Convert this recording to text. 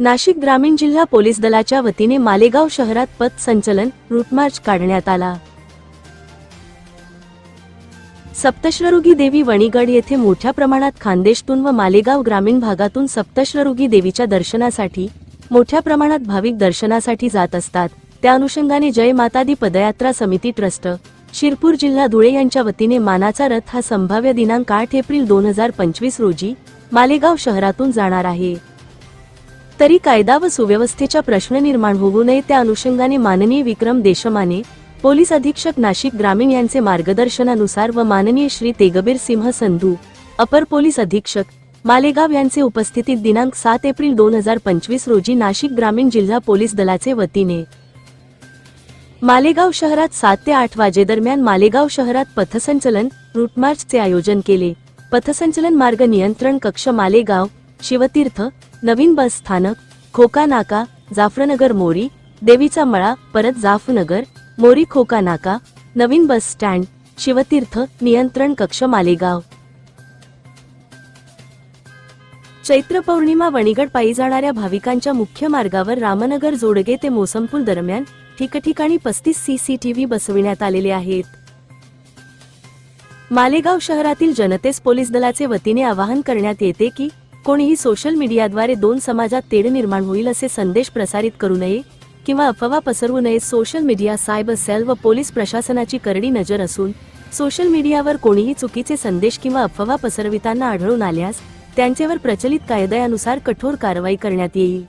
नाशिक ग्रामीण जिल्हा पोलीस दलाच्या वतीने मालेगाव शहरात पथ संचलन रूटमार्च काढण्यात आला. सप्तश्वरुगी देवी वणीगड येथे मोठ्या प्रमाणात खानदेशतून व मालेगाव ग्रामीण भागातून सप्तश्वरुगी देवीच्या दर्शनासाठी मोठ्या प्रमाणात भाविक दर्शनासाठी जात असतात. त्या अनुषंगाने जय मातादी पदयात्रा समिती ट्रस्ट शिरपूर जिल्हा धुळे यांच्या वतीने मानाचा रथ हा संभाव्य दिनांक आठ एप्रिल दोन हजार पंचवीस रोजी मालेगाव शहरातून जाणार आहे. तरी कायदा व सुव्यवस्थेचा प्रश्न निर्माण होऊ नये त्या अनुषंगाने माननीय विक्रम देशमाने पोलीस अधीक्षक नाशिक ग्रामीण यांचे मार्गदर्शनानुसार व माननीय श्री तेगबीर सिंह संधू अपर पोलीस अधीक्षक मालेगाव यांचे उपस्थितीत दिनांक सात एप्रिल दोन हजार पंचवीस रोजी नाशिक ग्रामीण जिल्हा पोलीस दलाचे वतीने. मालेगाव शहरात सात ते आठ वाजेदरम्यान मालेगाव शहरात पथसंचलन रूटमार्चचे आयोजन केले. पथसंचलन मार्ग नियंत्रण कक्ष मालेगाव शिवतीर्थ नवीन बस स्थानक खोका नाका जाफरनगर मोरी देवीचा मळा परत जाफनगर मोरी खोका नाका नवीन बस स्टँड शिवतीर्थ नियंत्रण कक्ष मालेगाव. चैत्र पौर्णिमा वणीगड पायी जाणाऱ्या भाविकांच्या मुख्य मार्गावर रामनगर जोडगे ते मोसमपूल दरम्यान ठिकठिकाणी पस्तीस सीसीटीव्ही बसविण्यात आलेले आहेत. मालेगाव शहरातील जनतेस पोलीस दलाचे वतीने आवाहन करण्यात येते की कोणीही सोशल मीडियाद्वारे दोन समाजात तेढ निर्माण होईल असे संदेश प्रसारित करू नये किंवा अफवा पसरवू नये सोशल मीडिया सायबर सेल व पोलीस प्रशासनाची करडी नजर असून सोशल मीडियावर कोणीही चुकीचे संदेश किंवा अफवा पसरविताना आढळून आल्यास त्यांच्यावर प्रचलित कायद्यानुसार कठोर कारवाई करण्यात येईल.